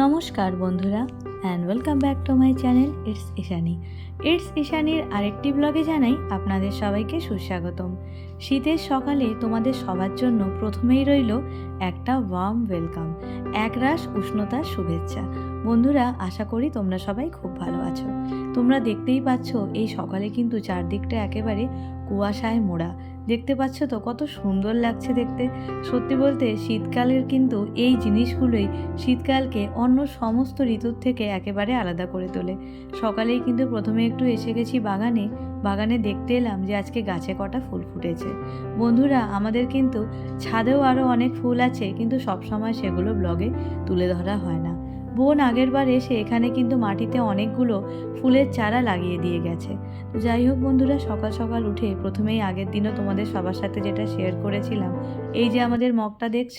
নমস্কার বন্ধুরা and welcome back to my channel it's Ishani it's ইশানির আরেকটি ব্লগে জানাই আপনাদের সবাইকে সুস্বাগতম। শীতের সকালে তোমাদের সবার জন্য প্রথমেই রইল একটা ওয়ার্ম ওয়েলকাম একরাশ উষ্ণতার শুভেচ্ছা। বন্ধুরা, আশা করি তোমরা সবাই খুব ভালো আছো। তোমরা দেখতেই পাচ্ছ, এই সকালে কিন্তু চারদিকটা একেবারে কুয়াশায় মোড়া। দেখতে পাচ্ছ তো কত সুন্দর লাগছে দেখতে। সত্যি বলতে শীতকালের কিন্তু এই জিনিসগুলোই শীতকালকে অন্য সমস্ত ঋতুর থেকে একেবারে আলাদা করে তোলে। সকালেই কিন্তু প্রথমে একটু এসে গেছি বাগানে। বাগানে দেখতে এলাম যে আজকে গাছে কটা ফুল ফুটেছে। বন্ধুরা, আমাদের কিন্তু ছাদেও আরও অনেক ফুল আছে, কিন্তু সবসময় সেগুলো ব্লগে তুলে ধরা হয় না। বোন আগের বার এসে এখানে কিন্তু মাটিতে অনেকগুলো ফুলের চারা লাগিয়ে দিয়ে গেছে। তো যাই হোক বন্ধুরা, সকাল সকাল উঠে প্রথমেই আগের দিনও তোমাদের সবার সাথে যেটা শেয়ার করেছিলাম, এই যে আমাদের মগটা দেখছ,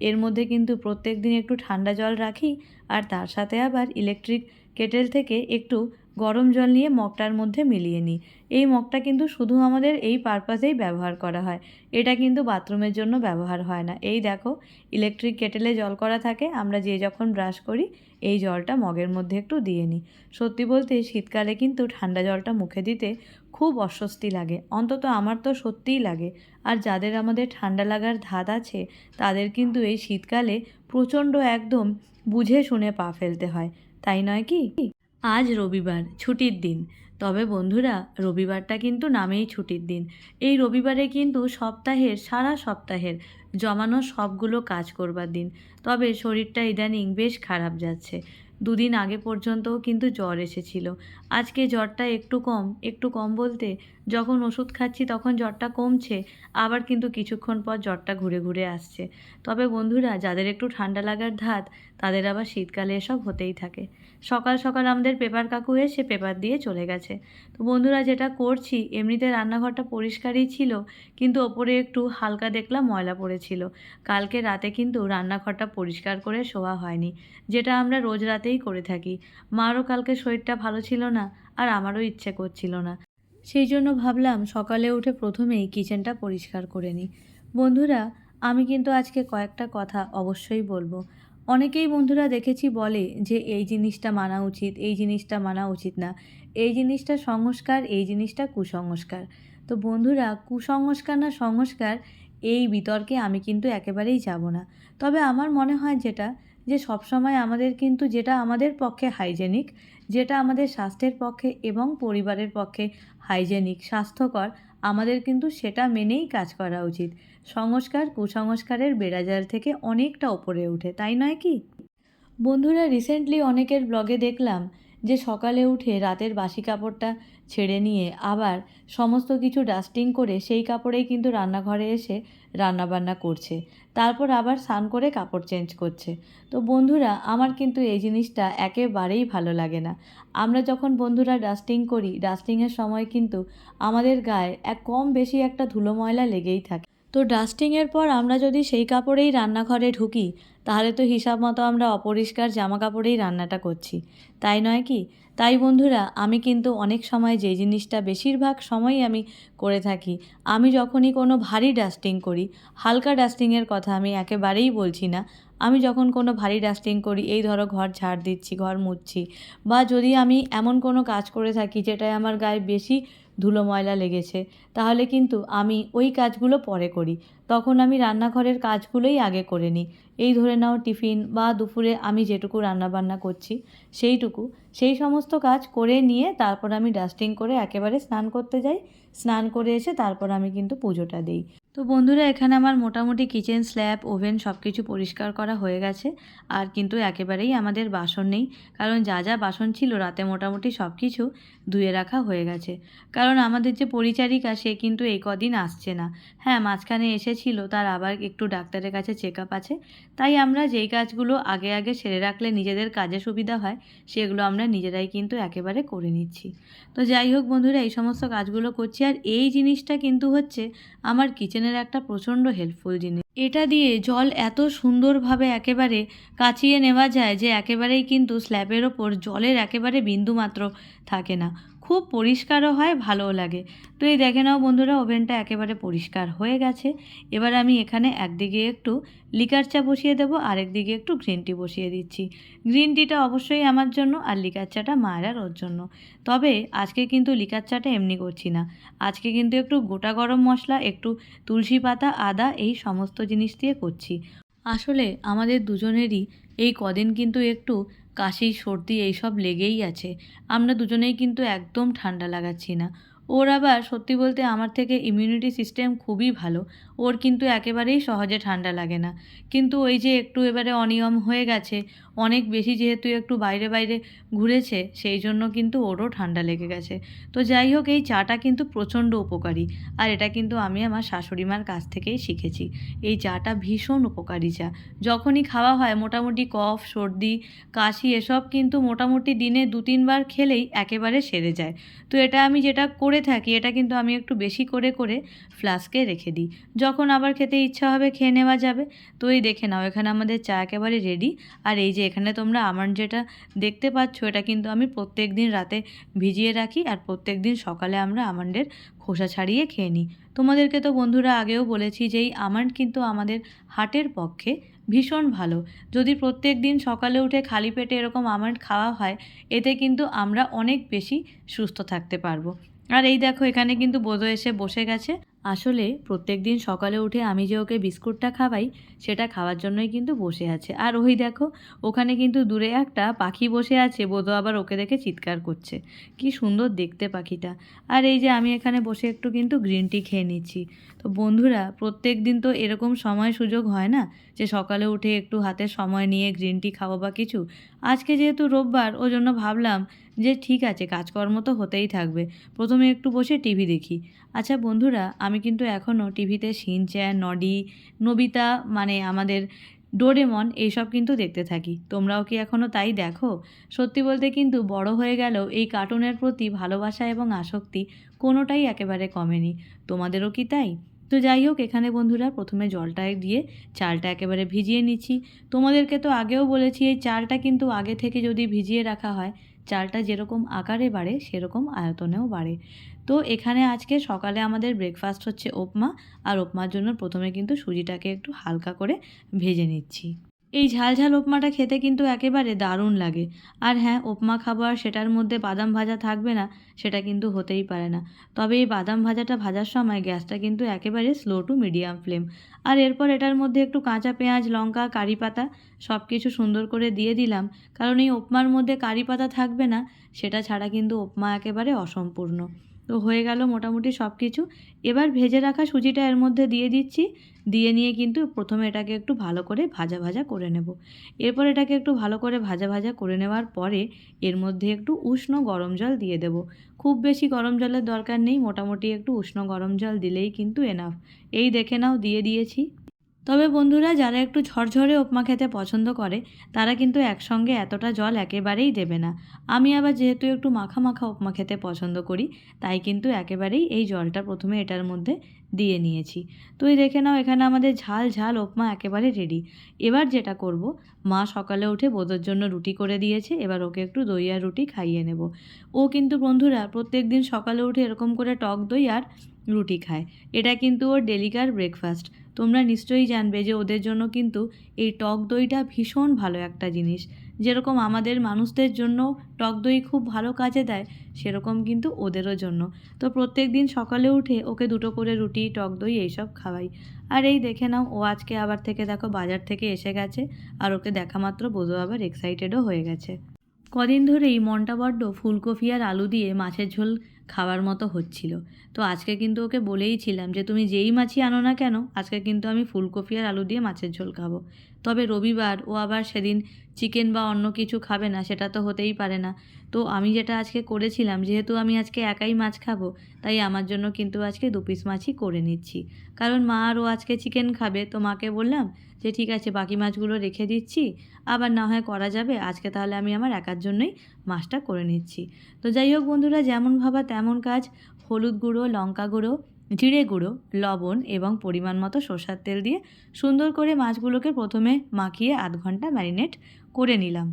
এর মধ্যে কিন্তু প্রত্যেক দিন একটু ঠান্ডা জল রাখি আর তার সাথে আবার ইলেকট্রিক কেটেল থেকে একটু গরম জল নিয়ে মগটার মধ্যে মিলিয়ে নিই। এই মগটা কিন্তু শুধু আমাদের এই পারপাসেই ব্যবহার করা হয়। এটা কিন্তু বাথরুমের জন্য ব্যবহার হয় না। এই দেখো ইলেকট্রিক কেটেলে জল করা থাকে। আমরা যে যখন ব্রাশ করি, এই জলটা মগের মধ্যে একটু দিয়ে নিই। সত্যি বলতে শীতকালে কিন্তু ঠান্ডা জলটা মুখে দিতে খুব অস্বস্তি লাগে। অন্তত আমার তো সত্যিই লাগে। আর যাদের আমাদের ঠান্ডা লাগার ধাত আছে, তাদের কিন্তু এই শীতকালে প্রচণ্ড একদম বুঝে শুনে পা ফেলতে হয়। তাই নয় কি? আজ রবিবার, ছুটির দিন। তবে বন্ধুরা, রবিবারটা কিন্তু নামেই ছুটির দিন। এই রবিবারে কিন্তু সপ্তাহের, সারা সপ্তাহের জমানো সবগুলো কাজ করবার দিন। তবে শরীরটা ইদানিং বেশ খারাপ যাচ্ছে। দুদিন আগে পর্যন্তও কিন্তু জ্বর এসেছিল। আজকে জ্বরটা একটু কম একটু কম বলতে যখন ওষুধ খাচ্ছি তখন জ্বরটা কমছে, আবার কিন্তু কিছুক্ষণ পর জ্বরটা ঘুরে ঘুরে আসছে। তবে বন্ধুরা, যাদের একটু ঠান্ডা লাগার ধাত, তাদের আবার শীতকালে এসব হতেই থাকে। সকাল সকাল আমাদের পেপার কাকু এসে পেপার দিয়ে চলে গেছে। তো বন্ধুরা, যেটা করছি, এমনিতে রান্নাঘরটা পরিষ্কারই ছিল, কিন্তু ওপরে একটু হালকা দেখলাম ময়লা পড়েছিল। কালকে রাতে কিন্তু রান্নাঘরটা পরিষ্কার করে শোয়া হয়নি, যেটা আমরা রোজ রাতেই করে থাকি। মারও কালকে শরীরটা ভালো ছিল না, আর আমারও ইচ্ছে করছিল না। সেই জন্য ভাবলাম সকালে উঠে প্রথমেই কিচেনটা পরিষ্কার করে নিই। বন্ধুরা, আমি কিন্তু আজকে কয়েকটা কথা অবশ্যই বলব। অনেকেই বন্ধুরা দেখেছি বলে যে, এই জিনিসটা মানা উচিত, এই জিনিসটা মানা উচিত না। এই জিনিসটা সংস্কার, এই জিনিসটা কুসংস্কার। তো বন্ধুরা, কুসংস্কার না সংস্কার, এই বিতর্কে আমি কিন্তু একেবারেই যাব না। তবে আমার মনে হয় যেটা যে সবসময় আমাদের কিন্তু যেটা আমাদের পক্ষে হাইজেনিক যেটা আমাদের স্বাস্থ্যের পক্ষে এবং পরিবারের পক্ষে হাইজেনিক স্বাস্থ্যকর, আমাদের কিন্তু সেটা মেনেই কাজ করা উচিত। সংস্কার কুসংস্কারের বেড়াজাল থেকে অনেকটা ওপরে উঠে, তাই নয় কি? বন্ধুরা রিসেন্টলি অনেকের ব্লগে দেখলাম যে সকালে উঠে রাতের বাসি কাপড়টা ছেড়ে নিয়ে আবার সমস্ত কিছু ডাস্টিং করে সেই কাপড়েই কিন্তু রান্নাঘরে এসে রান্নাবান্না করছে। তারপর আবার স্নান করে কাপড় চেঞ্জ করছে। তো বন্ধুরা, আমার কিন্তু এই জিনিসটা একেবারেই ভালো লাগে না। আমরা যখন বন্ধুরা ডাস্টিং করি ডাস্টিংয়ের সময় কিন্তু আমাদের গায়ে এক কম বেশি একটা ধুলো ময়লা লেগেই থাকে। তো ডাস্টিংয়ের পর আমরা যদি সেই কাপড়েই রান্নাঘরে ঢুকি, তাহলে তো হিসাব মতো আমরা অপরিষ্কার জামা কাপড়েই রান্নাটা করছি। তাই নয় কি? তাই বন্ধুরা, আমি কিন্তু অনেক সময় যে জিনিসটা বেশিরভাগ সময়ই আমি করে থাকি, আমি যখনই কোনো ভারী ডাস্টিং করি, হালকা ডাস্টিংয়ের কথা আমি একেবারেই বলছি না, আমি যখন কোনো ভারী ডাস্টিং করি, এই ধরো ঘর ঝাড় দিচ্ছি, ঘর মুছছি, বা যদি আমি এমন কোনো কাজ করে থাকি যেটায় আমার গায়ে বেশি ধুলো ময়লা লেগেছে, তাহলে কিন্তু আমি ওই কাজগুলো পরে করি। তখন আমি রান্নাঘরের কাজগুলোই আগে করে নিই। এই ধরে নাও টিফিন বা দুপুরে আমি যেটুকু রান্নাবান্না করছি সেইটুকু। সেই সমস্ত কাজ করে নিয়ে তারপর আমি ডাস্টিং করে একেবারে স্নান করতে যাই। স্নান করে এসে তারপর আমি কিন্তু পুজোটা দিই। তো বন্ধুরা, এখানে আমার মোটামুটি কিচেন, স্ল্যাব, ওভেন সব কিছু পরিষ্কার করা হয়ে গেছে। আর কিন্তু একেবারেই আমাদের বাসন নেই। কারণ যা যা বাসন ছিল, রাতে মোটামুটি সব কিছু ধুয়ে রাখা হয়ে গেছে। কারণ আমাদের যে পরিচারিকা, সে কিন্তু এই কদিন আসছে না। হ্যাঁ মাঝখানে এসেছিল, তার আবার একটু ডাক্তারের কাছে চেক আপ আছে। তাই আমরা যেই কাজগুলো আগে আগে সেরে রাখলে নিজেদের কাজে সুবিধা হয়, সেগুলো আমরা নিজেরাই কিন্তু একেবারে করে নিচ্ছি। তো যাই হোক বন্ধুরা, এই সমস্ত কাজগুলো করছি। আর এই জিনিসটা কিন্তু হচ্ছে, আমার কিচেনের একটা প্রচণ্ড হেল্পফুল জিনিস। এটা দিয়ে জল এত সুন্দরভাবে একেবারে কাচিয়ে নেওয়া যায় যে একেবারেই কিন্তু স্ল্যাবের ওপর জলের একেবারে বিন্দুমাত্র থাকে না। খুব পরিষ্কারও হয়, ভালোও লাগে। তো এই দেখে নাও বন্ধুরা, ওভেনটা একেবারে পরিষ্কার হয়ে গেছে। এবার আমি এখানে একদিকে একটু লিকার চা বসিয়ে দেবো, আরেকদিকে একটু গ্রিন টি বসিয়ে দিচ্ছি। গ্রিন টিটা অবশ্যই আমার জন্য আর লিকার চাটা মায়ের ওর জন্য। তবে আজকে কিন্তু লিকার চাটা এমনি করছি না। আজকে কিন্তু একটু গোটা গরম মশলা, একটু তুলসী পাতা, আদা এই সমস্ত জিনিস দিয়ে করছি। আসলে আমাদের দুজনেরই এই কদিন কিন্তু একটু কাশি, সর্দি এইসব লেগেই আছে। আমরা দুজনেই কিন্তু একদম ঠান্ডা লাগাচ্ছি না। ওর আবার সত্যি বলতে আমার থেকে ইমিউনিটি সিস্টেম খুবই ভালো। ওর কিন্তু একেবারেই সহজে ঠান্ডা লাগে না। কিন্তু ওই যে একটু এবারে অনিয়ম হয়ে গেছে, অনেক বেশি যেহেতু একটু বাইরে বাইরে ঘুরেছে, সেই জন্য কিন্তু ওরও ঠান্ডা লেগে গেছে। তো যাই হোক, এই চাটা কিন্তু প্রচণ্ড উপকারী। আর এটা কিন্তু আমি আমার শাশুড়ি মার কাছ থেকেই শিখেছি। এই চাটা ভীষণ উপকারী চা। যখনই খাওয়া হয়, মোটামুটি কফ, সর্দি, কাশি এসব কিন্তু মোটামুটি দিনে দু তিনবার খেলেই একেবারে সেরে যায়। তো এটা আমি যেটা করে থাকি, এটা কিন্তু আমি একটু বেশি করে করে ফ্লাস্কে রেখে দিই। যখন আবার খেতে ইচ্ছা হবে খেয়ে নেওয়া যাবে। তো এই দেখে নাও, এখানে আমাদের চা একেবারে রেডি আর এই যে এখানে তোমরা আমার যেটা দেখতে পাচ্ছ, এটা কিন্তু আমি প্রত্যেক দিন রাতে ভিজিয়ে রাখি আর প্রত্যেক দিন সকালে আমরা আমন্ডের খোসা ছাড়িয়ে খেয়ে নিই। তোমাদেরকে তো বন্ধুরা আগেও বলেছি যে এই আমন্ড কিন্তু আমাদের হার্টের পক্ষে ভীষণ ভালো। যদি প্রত্যেক দিন সকালে উঠে খালি পেটে এরকম আমন্ড খাওয়া হয়, এতে কিন্তু আমরা অনেক বেশি সুস্থ থাকতে পারব। আর এই দেখো, এখানে কিন্তু বোধো এসে বসে গেছে। আসলে প্রত্যেক দিন সকালে উঠে আমি যে ওকে বিস্কুটটা খাওয়াই, সেটা খাওয়ার জন্যই কিন্তু বসে আছে। আর ওই দেখো, ওখানে কিন্তু দূরে একটা পাখি বসে আছে, বোধো আবার ওকে দেখে চিৎকার করছে। কি সুন্দর দেখতে পাখিটা। আর এই যে আমি এখানে বসে একটু কিন্তু গ্রিন টি খেয়ে নিচ্ছি। তো বন্ধুরা, প্রত্যেক দিন তো এরকম সময় সুযোগ হয় না যে সকালে উঠে একটু হাতে সময় নিয়ে গ্রিন টি খাব বা কিছু। আজকে যেহেতু রোববার ওই জন্য ভাবলাম যে ঠিক আছে, কাজকর্ম তো হতেই থাকবে। প্রথমে একটু বসে টিভি দেখি। আচ্ছা বন্ধুরা, আমি কিন্তু এখনও টিভিতে শিনচ্যান নডি, নবিতা মানে আমাদের ডোরেমন এইসব কিন্তু দেখতে থাকি। তোমরাও কি এখনও তাই দেখো? সত্যি বলতে কিন্তু বড় হয়ে গেলেও এই কার্টুনের প্রতি ভালোবাসা এবং আসক্তি কোনোটাই একেবারে কমেনি। তোমাদেরও কি তাই? তো যাই হোক, এখানে বন্ধুরা প্রথমে জলটা দিয়ে চালটা একেবারে ভিজিয়ে নিচ্ছি। তোমাদেরকে তো আগেও বলেছি, এই চালটা কিন্তু আগে থেকে যদি ভিজিয়ে রাখা হয়, চালটা যেরকম আকারে বাড়ে, সেরকম আয়তনেও বাড়ে। তো এখানে আজকে সকালে আমাদের ব্রেকফাস্ট হচ্ছে উপমা আর উপমার জন্য প্রথমে কিন্তু সুজিটাকে একটু হালকা করে ভেজে নিচ্ছি। এই ঝাল ঝাল উপমাটা খেতে কিন্তু একেবারে দারুণ লাগে। আর হ্যাঁ উপমা খাব আর সেটার মধ্যে বাদাম ভাজা থাকবে না, সেটা কিন্তু হতেই পারে না। তবে এই বাদাম ভাজাটা ভাজার সময় গ্যাসটা কিন্তু একেবারে স্লো টু মিডিয়াম ফ্লেম আর এরপর এটার মধ্যে একটু কাঁচা পেঁয়াজ, লঙ্কা, কারি পাতা সব কিছু সুন্দর করে দিয়ে দিলাম। কারণ এই উপমার মধ্যে কারি পাতা থাকবে না, সেটা ছাড়া কিন্তু উপমা একেবারে অসম্পূর্ণ। তো হয়ে গেল মোটামুটি সব কিছু এবার ভেজে রাখা সুজিটা এর মধ্যে দিয়ে দিচ্ছি। দিয়ে নিয়ে কিন্তু প্রথমে এটাকে একটু ভালো করে ভাজা ভাজা করে নেব। এরপর এটাকে একটু ভালো করে ভাজা ভাজা করে নেওয়ার পরে এর মধ্যে একটু উষ্ণ গরম জল দিয়ে দেব। খুব বেশি গরম জলের দরকার নেই, মোটামুটি একটু উষ্ণ গরম জল দিলেই কিন্তু এনাফ এই দেখে নাও, দিয়ে দিয়েছি। তবে বন্ধুরা, যারা একটু ঝরঝরে উপমা খেতে পছন্দ করে, তারা কিন্তু একসঙ্গে এতটা জল একেবারেই দেবে না। আমি আবার যেহেতু একটু মাখা মাখা উপমা খেতে পছন্দ করি, তাই কিন্তু একেবারেই এই জলটা প্রথমে এটার মধ্যে দিয়ে নিয়েছি। তুই দেখে নাও, এখানে আমাদের ঝাল ঝাল উপমা একেবারে রেডি এবার যেটা করব, মা সকালে উঠে বোধের জন্য রুটি করে দিয়েছে, এবার ওকে একটু দই আর রুটি খাইয়ে নেব। ও কিন্তু বন্ধুরা, প্রত্যেক দিন সকালে উঠে এরকম করে টক দই আর রুটি খায়। এটা কিন্তু ওর ডেলিকার ব্রেকফাস্ট তোমরা নিশ্চয়ই জানবে যে ওদের জন্য কিন্তু এই টক দইটা ভীষণ ভালো একটা জিনিস। যেরকম আমাদের মানুষদের জন্য টক দই খুব ভালো কাজে দেয়, সেরকম কিন্তু ওদেরও জন্য। তো প্রত্যেক দিন সকালে উঠে ওকে দুটো করে রুটি, টক দই এইসব খাওয়াই। আর এই দেখে নাও, ও আজকে আবার থেকে দেখো বাজার থেকে এসে গেছে, আর ওকে দেখা মাত্র বোধ আবার এক্সাইটেডও হয়ে গেছে। কদিন ধরেই মনটা বড্ড ফুলকপি আর আলু দিয়ে মাছের ঝোল খাওয়ার মতো হচ্ছিল। তো আজকে কিন্তু ওকে বলেইছিলাম যে, তুমি যেই মাছই আনো না কেন, আজকে কিন্তু আমি ফুলকপি আর আলু দিয়ে মাছের ঝোল খাব। তবে রবিবার ও আবার সেদিন চিকেন বা অন্য কিছু খাবে না, সেটা তো হতেই পারে না। তো আমি যেটা আজকে করেছিলাম, যেহেতু আমি আজকে একাই মাছ খাব, তাই আমার জন্য কিন্তু আজকে দু পিস মাছই করে নিচ্ছি। কারণ মা আর ও আজকে চিকেন খাবে, তো মাকে বললাম যে, ঠিক আছে, বাকি মাছগুলো রেখে দিচ্ছি, আবার না হয় করা যাবে, আজকে তাহলে আমি আমার একার জন্যই মাছটা করে নিচ্ছি। তো যাই হোক বন্ধুরা, যেমন ভাবা তেমন কাজ, হলুদ গুঁড়ো, লঙ্কা গুঁড়ো জিরে গুঁড়ো, লবণ এবং পরিমাণ মতো সর্ষার তেল দিয়ে সুন্দর করে মাছগুলোকে প্রথমে মাখিয়ে আধ ঘণ্টা ম্যারিনেট করে নিলাম।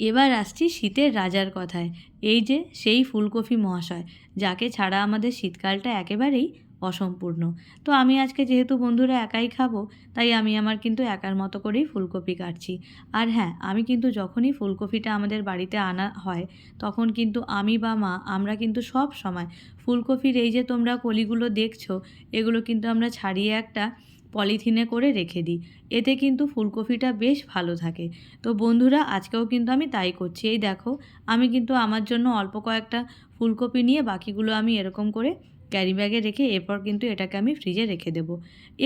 এবার আসছি শীতের রাজার কথায়। এই যে সেই ফুলকপি মহাশয়, যাকে ছাড়া আমাদের শীতকালটা একেবারেই অসম্পূর্ণ। তো আমি আজকে যেহেতু বন্ধুরা একাই খাব, তাই আমি আমার কিন্তু একার মতো করেই ফুলকপি কাটছি। আর হ্যাঁ আমি কিন্তু যখনই ফুলকপিটা আমাদের বাড়িতে আনা হয়, তখন কিন্তু আমি বা মা, আমরা কিন্তু সব সময় ফুলকপির এই যে তোমরা কলিগুলো দেখছ, এগুলো কিন্তু আমরা ছাড়িয়ে একটা পলিথিনে করে রেখে দিই। এতে কিন্তু ফুলকপিটা বেশ ভালো থাকে। তো বন্ধুরা, আজকেও কিন্তু আমি তাই করছি। এই দেখো, আমি কিন্তু আমার জন্য অল্প কয়েকটা ফুলকপি নিয়ে বাকিগুলো আমি এরকম করে ক্যারি ব্যাগে রেখে এরপর কিন্তু এটাকে আমি ফ্রিজে রেখে দেবো।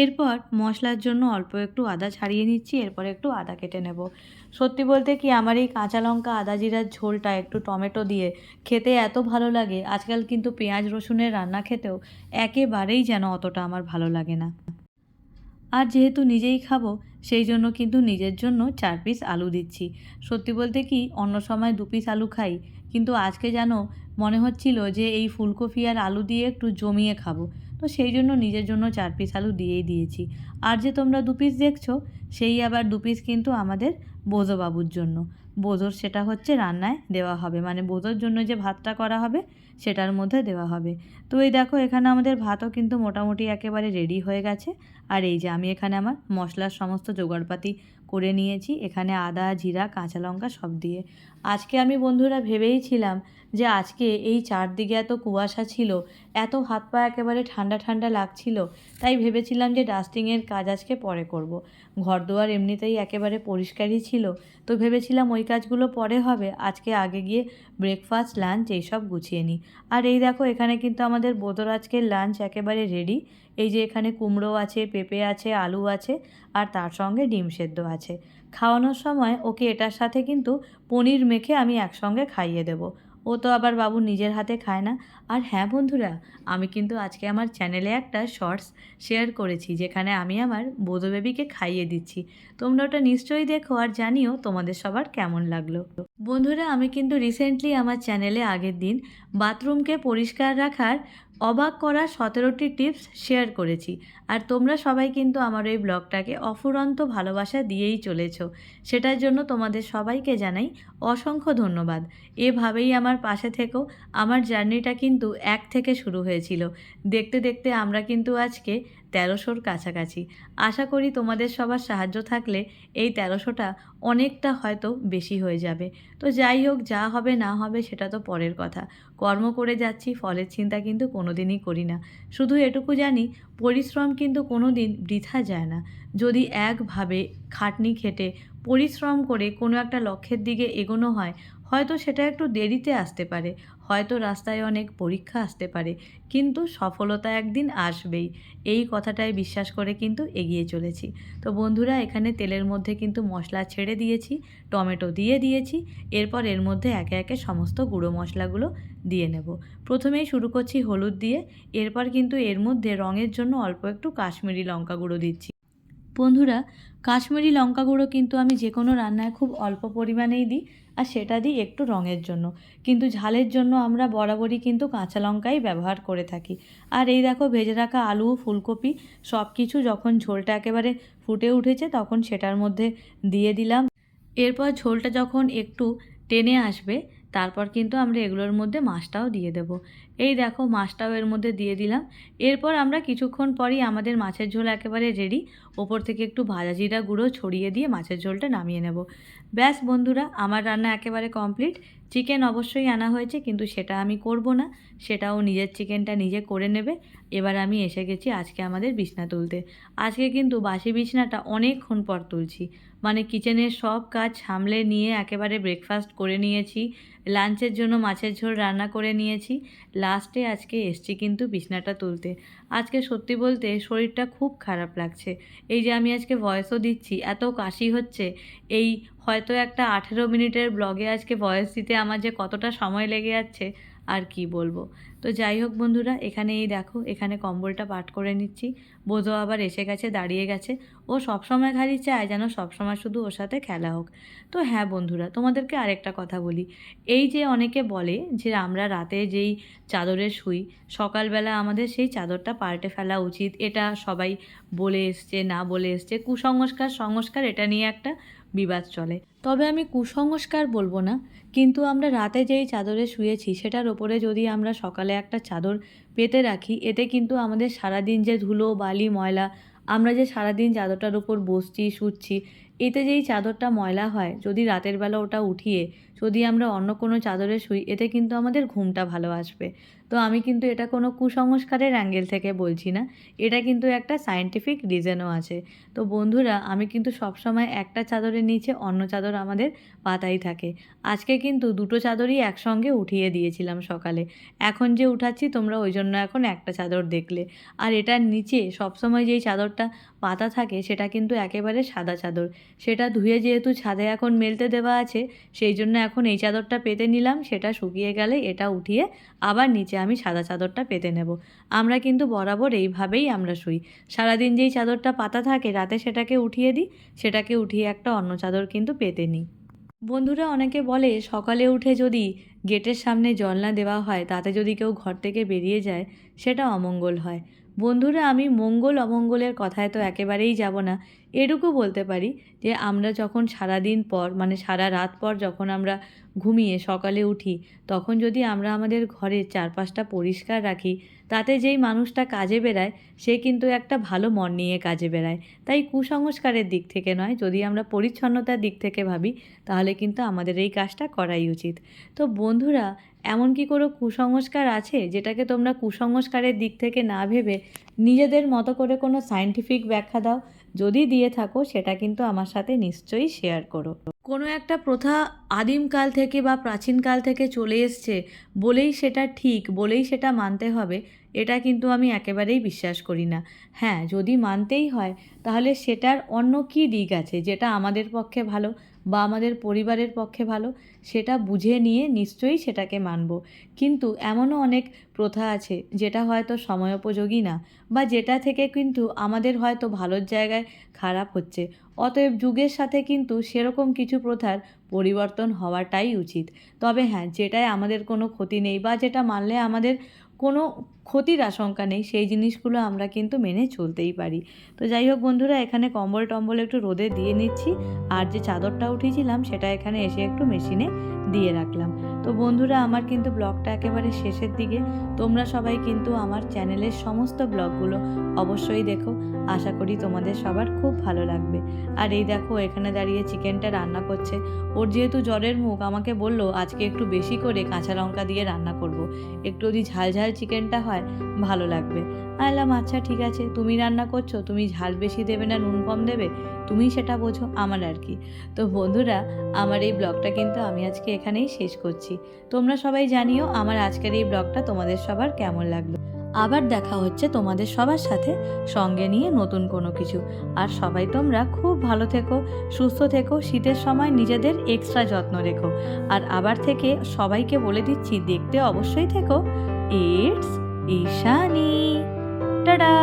এরপর মশলার জন্য অল্প একটু আদা ছাড়িয়ে নিচ্ছি, এরপর একটু আদা কেটে নেব। সত্যি বলতে কি আমার এই কাঁচা লঙ্কা, আদা জিরার ঝোলটা একটু টমেটো দিয়ে খেতে এত ভালো লাগে, আজকাল কিন্তু পেঁয়াজ রসুনের রান্না খেতেও একেবারেই যেন অতটা আমার ভালো লাগে না। আর যেহেতু নিজেই খাব, সেই জন্য কিন্তু নিজের জন্য চার পিস আলু দিচ্ছি। সত্যি বলতে কি অন্য সময় দু পিস আলু খাই, কিন্তু আজকে যেন মনে হচ্ছিল যে এই ফুলকপি আর আলু দিয়ে একটু জমিয়ে খাব। তো সেই জন্য নিজের জন্য চার পিস আলু দিয়েই দিয়েছি। আর যে তোমরা দু পিস দেখছ, সেই আবার দু পিস কিন্তু আমাদের বোঝোবাবুর জন্য। বোঝোর সেটা হচ্ছে রান্নায় দেওয়া হবে। মানে বোঝোর জন্য যে ভাতটা করা হবে, সেটার মধ্যে দেওয়া হবে। তো এই দেখো, এখানে আমাদের ভাতও কিন্তু মোটামুটি একেবারে রেডি হয়ে গেছে। আর এই যে আমি এখানে আমার মশলার সমস্ত জোগাড়পাতি করে নিয়েছি। এখানে আদা, জিরা, কাঁচা লঙ্কা সব দিয়ে। আজকে আমি বন্ধুরা ভেবেইছিলাম যে আজকে এই চারদিকে এত কুয়াশা ছিল, এত হাত পা একেবারে ঠান্ডা ঠান্ডা লাগছিল, তাই ভেবেছিলাম যে ডাস্টিংয়ের কাজ আজকে পরে করব। ঘর দুয়ার এমনিতেই একেবারে পরিষ্কারই ছিল, তো ভেবেছিলাম ওই কাজগুলো পরে হবে, আজকে আগে গিয়ে ব্রেকফাস্ট লাঞ্চ এইসব গুছিয়ে নিই। আর এই দেখো, এখানে কিন্তু আমাদের বোধর আজকের লাঞ্চ একেবারে রেডি এই যে এখানে কুমড়ো আছে, পেঁপে আছে, আলু আছে, আর তার সঙ্গে ডিম সেদ্ধ আছে। খাওয়ানোর সময় ওকে এটার সাথে কিন্তু পনির মেখে আমি একসঙ্গে খাইয়ে দেবো। ও তো আবার বাবু নিজের হাতে খায় না। আর হ্যাঁ বন্ধুরা, আমি কিন্তু আজকে আমার চ্যানেলে একটা শর্টস শেয়ার করেছি, যেখানে আমি আমার বোধ বেবিকে খাইয়ে দিচ্ছি। তোমরা ওটা নিশ্চয়ই দেখো আর জানিও তোমাদের সবার কেমন লাগল। বন্ধুরা, আমি কিন্তু রিসেন্টলি আমার চ্যানেলে আগের দিন বাথরুমকে পরিষ্কার রাখার অবাক করা সতেরোটি টিপস শেয়ার করেছি। আর তোমরা সবাই কিন্তু আমার এই ব্লগটাকে অফুরন্ত ভালোবাসা দিয়েই চলেছ। সেটার জন্য তোমাদের সবাইকে জানাই অসংখ্য ধন্যবাদ। এভাবেই আমার পাশে থেকেও আমার জার্নিটা কিন্তু এক থেকে শুরু হয়েছিল। দেখতে দেখতে আমরা কিন্তু আজকে তেরোশোর কাছাকাছি। আশা করি তোমাদের সবার সাহায্য থাকলে এই তেরোশোটা অনেকটা হয়তো বেশি হয়ে যাবে। তো যাই হোক, যা হবে না হবে সেটা তো পরের কথা। কর্ম করে যাচ্ছি, ফলের চিন্তা কিন্তু কোনো দিনই করি না। শুধু এটুকু জানি, পরিশ্রম কিন্তু কোনো দিন বৃথা যায় না। যদি একভাবে খাটনি খেটে পরিশ্রম করে কোনো একটা লক্ষ্যের দিকে এগোনো হয়, হয়তো সেটা একটু দেরিতে আসতে পারে, হয়তো রাস্তায় অনেক পরীক্ষা আসতে পারে, কিন্তু সফলতা একদিন আসবেই। এই কথাটাই বিশ্বাস করে কিন্তু এগিয়ে চলেছি। তো বন্ধুরা, এখানে তেলের মধ্যে কিন্তু মশলা ছেড়ে দিয়েছি, টমেটো দিয়ে দিয়েছি, এরপর এর মধ্যে একে একে সমস্ত গুঁড়ো মশলাগুলো দিয়ে নেব। প্রথমেই শুরু করছি হলুদ দিয়ে, এরপর কিন্তু এর মধ্যে রঙের জন্য অল্প একটু কাশ্মীরি লঙ্কা গুঁড়ো দিচ্ছি। বন্ধুরা, কাশ্মীরি লঙ্কা গুঁড়ো কিন্তু আমি যে কোনো রান্নায় খুব অল্প পরিমাণেই দিই, আর সেটা দিই একটু রঙের জন্য। কিন্তু ঝালের জন্য আমরা বরাবরই কিন্তু কাঁচা লঙ্কাই ব্যবহার করে থাকি। আর এই দেখো, ভেজে রাখা আলু, ফুলকপি সব কিছু যখন ঝোলটা একেবারে ফুটে উঠেছে তখন সেটার মধ্যে দিয়ে দিলাম। এরপর ঝোলটা যখন একটু টেনে আসবে তারপর কিন্তু আমরা এগুলোর মধ্যে মাছটাও দিয়ে দেব। এই দেখো, মাছটাও এর মধ্যে দিয়ে দিলাম। এরপর আমরা কিছুক্ষণ পরই আমাদের মাছের ঝোল একেবারে রেডি ওপর থেকে একটু ভাজা জিরা গুঁড়ো ছড়িয়ে দিয়ে মাছের ঝোলটা নামিয়ে নেব। ব্যাস বন্ধুরা, আমার রান্না একেবারে কমপ্লিট চিকেন অবশ্যই আনা হয়েছে, কিন্তু সেটা আমি করব না। সেটাও নিজের চিকেনটা নিজে করে নেবে। এবার আমি এসে গেছি আজকে আমাদের বিছনা তুলতে। আজকে কিন্তু বাসি বিছনাটা অনেকক্ষণ পর তুলছি। মানে কিচেনের সব কাজ সামলে নিয়ে একেবারে ব্রেকফাস্ট করে নিয়েছি, লাঞ্চের জন্য মাছের ঝোল রান্না করে নিয়েছি। লাস্টে আজকে এসছি কিন্তু বিছনাটা তুলতে। আজকে সত্যি বলতে শরীরটা খুব খারাপ লাগছে। এই যে আমি আজকে ভয়েসও দিচ্ছি, এত কাশি হচ্ছে, এই হয়তো একটা আঠেরো মিনিটের ব্লগে আজকে ভয়েস দিতে আমার যে কতটা সময় লেগে যাচ্ছে আর কি বলব। তো যাই হোক বন্ধুরা এখানে এই দেখো, এখানে কম্বলটা পাট করে নিচ্ছি। বোধও আবার এসে গেছে, দাঁড়িয়ে গেছে। ও সবসময় খালি চায় যেন সবসময় শুধু ওর সাথে খেলা হোক। তো হ্যাঁ বন্ধুরা, তোমাদেরকে আরেকটা কথা বলি। এই যে অনেকে বলে যে আমরা রাতে যেই চাদরে শুই, সকালবেলা আমাদের সেই চাদরটা পাল্টে ফেলা উচিত। এটা সবাই বলে এসছে, না বলে এসছে। কুসংস্কার, সংস্কার এটা নিয়ে একটা বিবাদ চলে। তবে আমি কুসংস্কার বলব না কিন্তু আমরা রাতে যেই চাদরে শুয়েছি, সেটার ওপরে যদি আমরা সকালে একটা চাদর পেতে রাখি, এতে কিন্তু আমাদের সারাদিন যে ধুলো, বালি, ময়লা, আমরা যে সারাদিন চাদরটার ওপর বসছি, শুচ্ছি, এতে যেই চাদরটা ময়লা হয়, যদি রাতের বেলা ওটা উঠিয়ে যদি আমরা অন্য কোনো চাদরে শুই, এতে কিন্তু আমাদের ঘুমটা ভালো আসবে। তো আমি কিন্তু এটা কোনো কুসংস্কারের অ্যাঙ্গেল থেকে বলছি না। এটা কিন্তু একটা সায়েন্টিফিক রিজনও আছে। তো বন্ধুরা, আমি কিন্তু সবসময় একটা চাদরের নিচে অন্য চাদর আমাদের পাতাই থাকে। আজকে কিন্তু দুটো চাদরই একসঙ্গে উঠিয়ে দিয়েছিলাম সকালে। এখন যে উঠাচ্ছি, তোমরা ওই জন্য এখন একটা চাদর দেখলে। আর এটার নিচে সবসময় যেই চাদরটা পাতা থাকে, সেটা কিন্তু একেবারে সাদা চাদর। সেটা ধুয়ে যেহেতু ছাদে এখন মেলতে দেওয়া আছে, সেই জন্য এখন এই চাদরটা পেতে নিলাম, সেটা শুকিয়ে গেলে এটা উঠিয়ে আবার নিচে আমি সাদা চাদরটা পেতে নেব। আমরা কিন্তু বরাবর এইভাবেই আমরা শুই। সারাদিন যেই চাদরটা পাতা থাকে, রাতে সেটাকে উঠিয়ে দিই। সেটাকে উঠিয়ে একটা অন্য চাদর কিন্তু পেতে নিই। বন্ধুরা অনেকে বলে, সকালে উঠে যদি গেটের সামনে জল না দেওয়া হয়, তাতে যদি কেউ ঘর থেকে বেরিয়ে যায়, সেটা অমঙ্গল হয়। বন্ধুরা, আমি মঙ্গল অমঙ্গলের কথায় তো একেবারেই যাব না। এটুকু বলতে পারি যে, আমরা যখন সারা দিন পর মানে সারা রাত পর যখন আমরা ঘুমিয়ে সকালে উঠি। তখন যদি আমরা আমাদের ঘরের চারপাশটা পরিষ্কার রাখি, তাতে যেই মানুষটা কাজে বেরায় সে কিন্তু একটা ভালো মন নিয়ে কাজে বেরায় তাই কুসংস্কারের দিক থেকে নয়, যদি আমরা পরিচ্ছন্নতার দিক থেকে ভাবি, তাহলে কিন্তু আমাদের এই কাজটা করাই উচিত। তো বন্ধুরা, এমন কি কোনো কুসংস্কার আছে যেটাকে তোমরা কুসংস্কারের দিক থেকে না ভেবে নিজেদের মতো করে কোনো সায়েন্টিফিক ব্যাখ্যা দাও? যদি দিয়ে থাকো, সেটা কিন্তু আমার সাথে নিশ্চয়ই শেয়ার করো। কোনো একটা প্রথা আদিমকাল থেকে বা প্রাচীনকাল থেকে চলে এসছে, বলেই সেটা ঠিক, বলেই সেটা মানতে হবে, এটা কিন্তু আমি একেবারেই বিশ্বাস করি না। হ্যাঁ যদি মানতেই হয়, তাহলে সেটার অন্য কী দিক আছে? যেটা আমাদের পক্ষে ভালো বা আমাদের পরিবারের পক্ষে ভালো, সেটা বুঝে নিয়ে নিশ্চয়ই সেটাকে মানব। কিন্তু এমনও অনেক প্রথা আছে, যেটা হয়তো সময়োপযোগী না, বা যেটা থেকে কিন্তু আমাদের হয়তো ভালোর জায়গায় খারাপ হচ্ছে। অতএব যুগের সাথে কিন্তু সেরকম কিছু প্রথার পরিবর্তন হওয়াটাই উচিত। তবে হ্যাঁ যেটায় আমাদের কোনো ক্ষতি নেই বা যেটা মানলে আমাদের কোনো ক্ষতির আশঙ্কা নেই, সেই জিনিসগুলো আমরা কিন্তু মেনে চলতেই পারি। তো যাই হোক বন্ধুরা, এখানে কম্বল টম্বল একটু রোদে দিয়ে নিচ্ছি। আর যে চাদরটা উঠিয়েছিলাম, সেটা এখানে এসে একটু মেশিনে দিয়ে রাখলাম। তো বন্ধুরা, আমার কিন্তু ব্লগটা একেবারে শেষের দিকে। তোমরা সবাই কিন্তু আমার চ্যানেলের সমস্ত ব্লগগুলো অবশ্যই দেখো। আশা করি তোমাদের সবার খুব ভালো লাগবে। আর এই দেখো, এখানে দাঁড়িয়ে চিকেনটা রান্না করছে। ওর যেহেতু জ্বরের মুখ, আমাকে বলল, আজকে একটু বেশি করে কাঁচা লঙ্কা দিয়ে রান্না করব। একটু যদি ঝাল ঝাল চিকেনটা হয় ভালো লাগবে। আলাম আচ্ছা ঠিক আছে, তুমি রান্না করছ, তুমি ঝাল বেশি দেবে না, নুন কম দেবে, তুমি সেটা বোঝো, আমার আর কি। তো বন্ধুরা, আমার এই ব্লগটা কিন্তু আমি আজকে এখানেই শেষ করছি। তোমরা সবাই জানিও, আমার আজকের এই ব্লগটা তোমাদের সবার কেমন লাগল। আবার দেখা হচ্ছে তোমাদের সবার সাথে সঙ্গে নিয়ে নতুন কোনো কিছু। আর সবাই তোমরা খুব ভালো থেকো, সুস্থ থেকো, শীতের সময় নিজেদের এক্সট্রা যত্ন রেখো। আর আবার থেকে সবাইকে বলে দিচ্ছি, দেখতে অবশ্যই থেকো। It's Ishani tata